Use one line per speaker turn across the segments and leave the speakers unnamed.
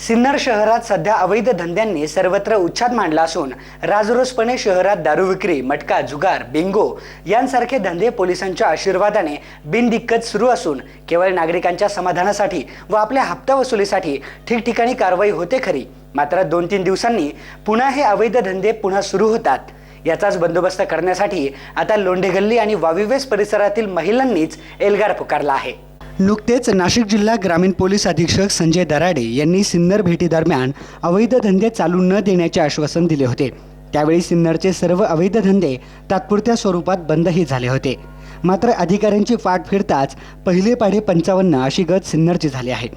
सिन्नर शहरात सध्या अवैध धंद्यांनी सर्वत्र उच्छाद मांडला असून राजरोसपणे शहरात दारू विक्री मटका जुगार बिंगो यांसारखे धंदे पोलिसांच्या आशीर्वादाने बिनदिक्कत सुरू असून केवळ नागरिकांच्या समाधानासाठी व आपल्या हप्ता वसुलीसाठी ठिकठिकाणी कारवाई होते खरी. मात्र दोन तीन दिवसांनी पुन्हा हे अवैध धंदे पुन्हा सुरू होतात. याचाच बंदोबस्त करण्यासाठी आता लोंढेगल्ली आणि वाविवेस परिसरातील महिलांनीच एल्गार पुकारला आहे. नुकतेच नाशिक जिल्हा ग्रामीण पोलीस अधीक्षक संजय दराडे यांनी सिन्नर भेटीदरम्यान अवैध धंदे चालू न देण्याचे आश्वासन दिले होते. त्यावेळी सिन्नरचे सर्व अवैध धंदे तात्पुरत्या स्वरूपात बंदही झाले होते. मात्र अधिकाऱ्यांची फाट फिरताच पहिले पाढे पंचावन्न अशी गत सिन्नरची झाली आहे.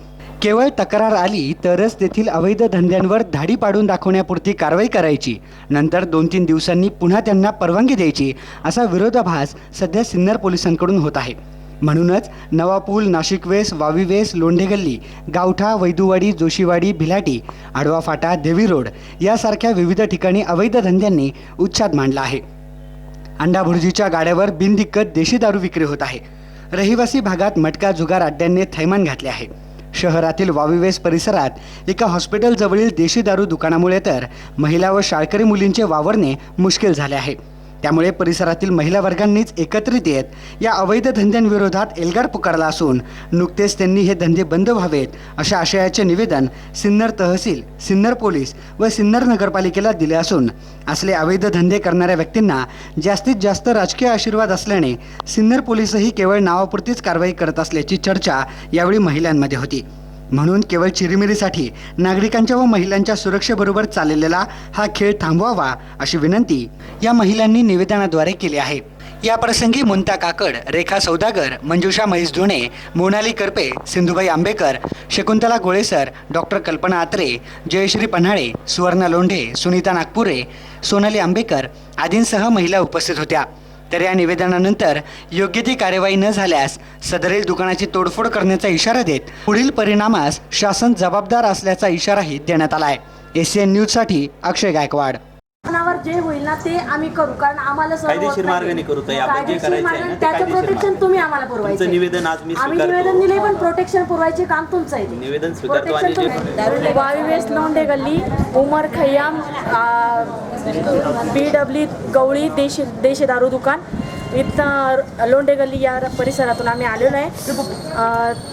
केवळ तक्रार आली तरच तेथील अवैध धंद्यांवर धाडी पाडून दाखवण्यापुरती कारवाई करायची नंतर दोन तीन दिवसांनी पुन्हा त्यांना परवानगी द्यायची असा विरोधाभास सध्या सिन्नर पोलिसांकडून होत आहे. म्हणूनच नवापूल नाशिकवेस वावीवेस वावी वेस लोंढेगल्ली गावठा वैदुवाडी जोशीवाडी भिलाटी आडवा फाटा देवी रोड यासारख्या विविध ठिकाणी अवैध धंद्यांनी उच्छाद मांडला आहे. अंडाभुर्जीच्या गाड्यावर बिनदिक्कत देशी दारू विक्री होत आहे. रहिवासी भागात मटका जुगार अड्ड्यांनी थैमान घातले आहे. शहरातील वाविवेस परिसरात एका हॉस्पिटलजवळील देशी दारू दुकानामुळे तर महिला व शाळकरी मुलींचे वावरणे मुश्किल झाले आहे. त्यामुळे परिसरातील महिला वर्गांनीच एकत्रित येत या अवैध धंद्यांविरोधात एल्गार पुकारला असून नुकतेच त्यांनी हे धंदे बंद व्हावेत अशा आशयाचे निवेदन सिन्नर तहसील सिन्नर पोलीस व सिन्नर नगरपालिकेला दिले असून असले अवैध धंदे करणाऱ्या व्यक्तींना जास्तीत जास्त राजकीय आशीर्वाद असल्याने सिन्नर पोलीसही केवळ नावापुरतीच कारवाई करत असल्याची चर्चा यावेळी महिलांमध्ये होती. म्हणून केवळ चिरीमिरीसाठी नागरिकांच्या व महिलांच्या सुरक्षेबरोबर चाललेला हा खेळ थांबवावा अशी विनंती या महिलांनी निवेदनाद्वारे केली आहे. या प्रसंगी मुंता काकड रेखा सौदागर मंजुषा महेश धुणे मोनाली करपे सिंधुबाई आंबेकर शकुंतला गोळेसर डॉक्टर कल्पना आत्रे जयश्री पन्हाळे सुवर्णा लोंढे सुनीता नागपुरे सोनाली आंबेकर आदींसह महिला उपस्थित होत्या. तर या निवेदनानंतर योग्य ती कार्यवाही न झाल्यास सदरील दुकानाची तोडफोड करण्याचा इशारा देत पुढील परिणामास शासन जबाबदार असल्याचा इशाराही देण्यात आला आहे एसीएन न्यूजसाठी अक्षय गायकवाड
जे होईल ना ते आम्ही करू कारण आम्हाला
कायदेशीर. मार्गाने करू ते
त्याचं प्रोटेक्शन. तुम्ही आम्हाला पुरवायचं
निवेदन आज मी
आम्ही
स्वीकारतो.
निवेदन दिले पण प्रोटेक्शन पुरवायचे काम तुमचं आहे.
निवेदन स्वीकारतो आणि
वेस्ट लोंढे गल्ली उमर खय्याम बी डब्ल्यू गवळी देश देशी दारू दुकान. इथं लोंडे गल्ली या परिसरातून आम्ही आलेलो आहे.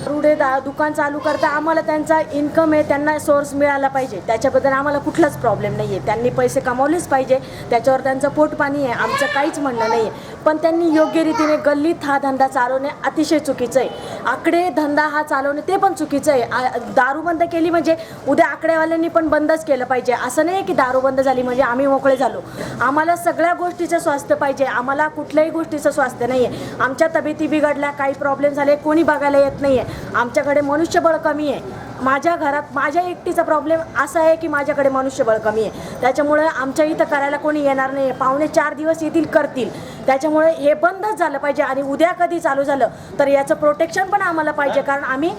रुडे दा दुकान चालू करता आम्हाला त्यांचा इन्कम आहे त्यांना सोर्स मिळाला पाहिजे. त्याच्याबद्दल आम्हाला कुठलाच प्रॉब्लेम नाही आहे त्यांनी पैसे कमावलेच पाहिजे. त्याच्यावर त्यांचं पोटपाणी आहे. आमचं काहीच म्हणणं नाही आहे पण त्यांनी योग्य रीतीने गल्लीत हा धंदा चालवणे अतिशय चुकीचं आहे. आकडे धंदा हा चालवणे ते पण चुकीचं आहे. दारू बंद केली म्हणजे उद्या आकडेवाल्यांनी पण बंदच केलं पाहिजे. असं नाही की दारू बंद झाली म्हणजे आम्ही मोकळे झालो. आम्हाला सगळ्या गोष्टीचं स्वास्थ्य पाहिजे. आम्हाला कुठल्याही गोष्टीचं स्वास्थ्य नाही आहे आमच्या तब्येती बिघडल्या काही प्रॉब्लेम झाले कोणी बघायला येत नाही आहे आमच्याकडे मनुष्यबळ कमी आहे. माझ्या घरात माझ्या एकटीचा प्रॉब्लेम असा आहे की माझ्याकडे मनुष्यबळ कमी आहे. त्याच्यामुळे आमच्या इथं करायला कोणी येणार नाही पाहुणे चार दिवस येतील करतील. त्याच्यामुळे हे बंदच झालं पाहिजे आणि उद्या कधी चालू झालं तर याचं प्रोटेक्शन पण आम्हाला पाहिजे. कारण आम्ही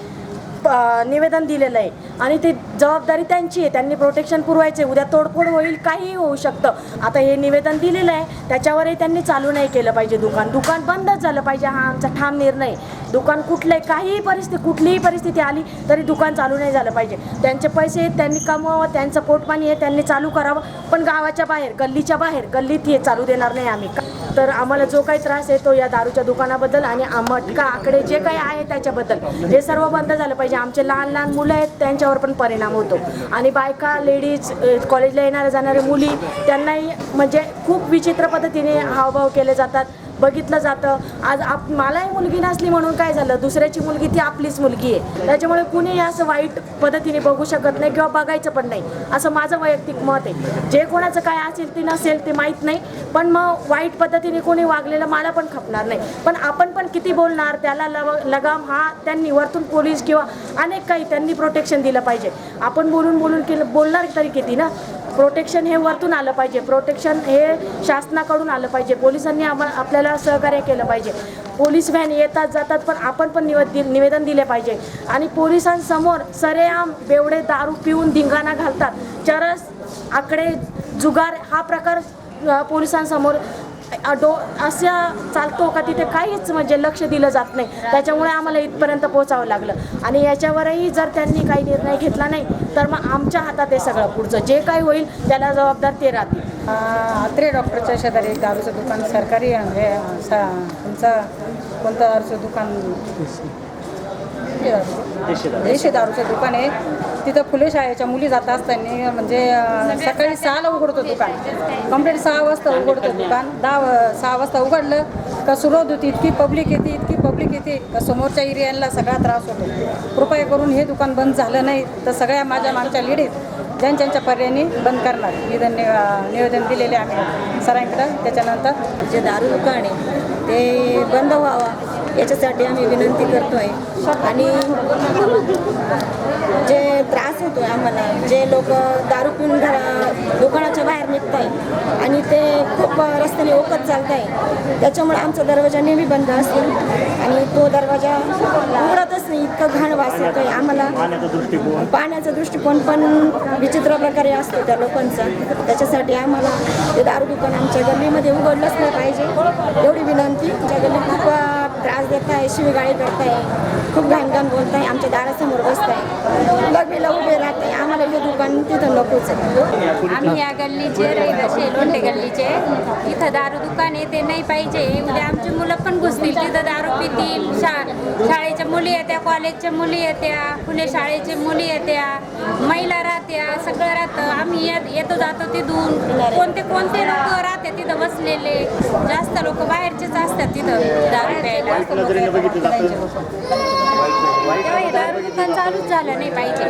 प- निवेदन दिलेलं आहे. आणि ती जबाबदारी त्यांची आहे. त्यांनी प्रोटेक्शन पुरवायचे उद्या तोडफोड होईल काहीही होऊ शकतं. आता हे निवेदन दिलेलं आहे. त्याच्यावरही त्यांनी चालू नाही केलं पाहिजे दुकान. दुकान बंदच झालं पाहिजे. हा आमचा ठाम निर्णय दुकान कुठलंही काहीही परिस्थिती कुठलीही परिस्थिती आली तरी दुकान चालू नाही झालं पाहिजे. त्यांचे पैसे त्यांनी कमवावं त्यांचं पोटपाणी आहे त्यांनी चालू करावं. पण गावाच्या बाहेर गल्लीच्या बाहेर गल्लीत हे चालू देणार नाही आम्ही. का- तर आम्हाला जो काही त्रास आहे तो या दारूच्या दुकानाबद्दल आणि मटका आकडे जे काही आहे त्याच्याबद्दल हे सर्व बंद झालं पाहिजे. आमचे लहान लहान मुलं आहेत त्यांच्यावर पण परिणाम होतो. आणि बायका लेडीज कॉलेजला येणाऱ्या जाणाऱ्या मुली त्यांनाही म्हणजे खूप विचित्र पद्धतीने हावभाव केले जातात. बघितलं जातं. आज आप मलाही मुलगी नसली म्हणून काय झालं? दुसऱ्याची मुलगी ती आपलीच मुलगी आहे. त्याच्यामुळे कुणीही असं वाईट पद्धतीने बघू शकत नाही किंवा बघायचं पण नाही. असं माझं वैयक्तिक मत आहे. जे कोणाचं काय असेल ते नसेल ते माहीत नाही. पण मग वाईट पद्धतीने कोणी वागलेलं मला पण खपणार नाही. पण आपण पण किती बोलणार? त्याला लव लगाम हा त्यांनी वरतून पोलीस किंवा अनेक काही त्यांनी प्रोटेक्शन दिलं पाहिजे. आपण बोलून बोलून केलं बोलणार तरी किती ना? प्रोटेक्शन हे वरतून आलं पाहिजे. प्रोटेक्शन हे शासनाकडून आलं पाहिजे. पोलिसांनी आम आपल्याला सहकार्य केलं पाहिजे. पोलीस व्हॅन येतात जातात पण आपण पण निवेद निवेदन दिले पाहिजे. आणि पोलिसांसमोर सरेआम बेवडे दारू पिऊन धिंगाणा घालतात. चरस आकडे जुगार हा प्रकार पोलिसांसमोर डो असा चालतो का तिथे काहीच म्हणजे लक्ष दिलं जात नाही. त्याच्यामुळे आम्हाला इथपर्यंत पोचावं लागलं. आणि याच्यावरही जर त्यांनी काही निर्णय घेतला नाही तर मग आमच्या हातात आहे सगळं पुढचं. जे काही होईल त्याला जबाबदार ते राहतील.
अत्रे डॉक्टरच्या शेजारी दारूचं दुकान सरकारी सा तुमचं कोणतं दारूचं दुकान? देशी दारूचं दुकान आहे. तिथं फुले शाळेच्या मुली जात असताना म्हणजे सकाळी सहाला उघडतो दुकान. कंप्लीट सहा वाजता उघडतो दुकान. दहा व- सहा वाजता उघडलं का सुरुवात होती इतकी पब्लिक येते इतकी पब्लिक येते का समोरच्या एरियाला सगळा त्रास होतो. कृपया करून हे दुकान बंद झालं नाही तर सगळ्या माझ्या मागच्या लेडीज ज्यांच्या पर्यायाने बंद करणार. निवेदन निवेदन दिलेले आम्ही सरांकडं. त्याच्यानंतर
जे दारू दुकान आहे ते बंद व्हावा. याच्यासाठी आम्ही विनंती करतो आहे आणि जे त्रास होतो आहे आम्हाला जे लोक दारू पिऊन घरा दुकानाच्या बाहेर निघत आहे आणि ते खूप रस्त्याने ओकत चालत आहे त्याच्यामुळे आमचा दरवाजा नेहमी बंद असतो आणि तो दरवाजा उघडतच नाही इतकं घाण वास येतो आहे आम्हाला. पाण्याचा दृष्टिकोन पण विचित्र प्रकारे असतो त्या लोकांचा. त्याच्यासाठी आम्हाला ते दारू दुकान आमच्या गल्लीमध्ये उघडलंच नाही पाहिजे. एवढी विनंती. आमच्या गल्ली खूप त्रास देत आहे शिवीगाळी करताय खूप घाणघाण बोलताय आमच्या दारासमोर बसताय लग्नीला उभे राहते आम्हाला हे दुकान तिथं नकोच
आम्ही या गल्लीचे रहिवाशी लोंढे गल्लीचे. इथं दारू दुकान आहे ते नाही पाहिजे. उद्या आमची मुलं पण घुसतील. तिथं दारू पितील. शा शाळेच्या मुली येत्या कॉलेजच्या मुली येत्या पुणे शाळेच्या मुली येत्या महिला राहत्या सगळं राहतं. आम्ही येत येतो जातो तिथून. कोणते कोणते लोक राहते तिथं बसलेले? जास्त लोक बाहेरचेच असतात तिथं. दारू प्यायला. तेव्हा हे दारू चालूच झालं नाही पाहिजे.